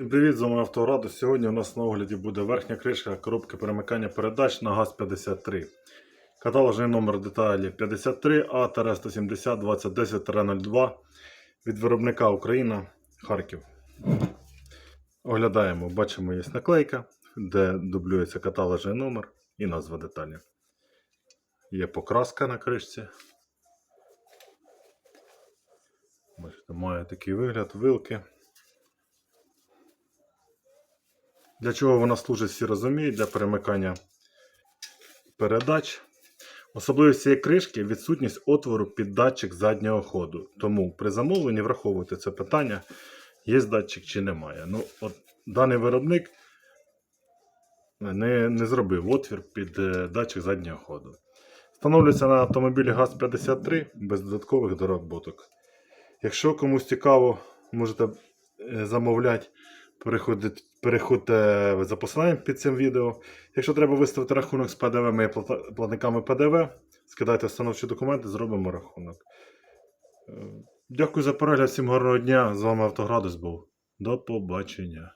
Всім привіт, з вами Автораду. Сьогодні у нас на огляді буде верхня кришка коробки перемикання передач на ГАЗ-53. Каталожний номер деталі 53 а 170 2010 02 від виробника Україна Харків. Оглядаємо, бачимо, є наклейка, де дублюється каталожний номер і назва деталі. Є покраска на кришці. Бачите, має такий вигляд, вилки. Для чого вона служить, всі розуміють, для перемикання передач. Особливість цієї кришки відсутність отвору під датчик заднього ходу. Тому при замовленні враховуйте це питання, є датчик чи немає. Ну, от, даний виробник не, не зробив отвір під е, датчик заднього ходу. Встановлюється на автомобілі ГАЗ-53 без додаткових доработок. Якщо комусь цікаво, можете е, замовляти. Переходьте за посиланням під цим відео. Якщо треба виставити рахунок з ПДВ, ми платниками ПДВ. Скидайте встановчі документи, зробимо рахунок. Е, Дякую за перегляд, всім гарного дня. З вами Автоградус був. До побачення.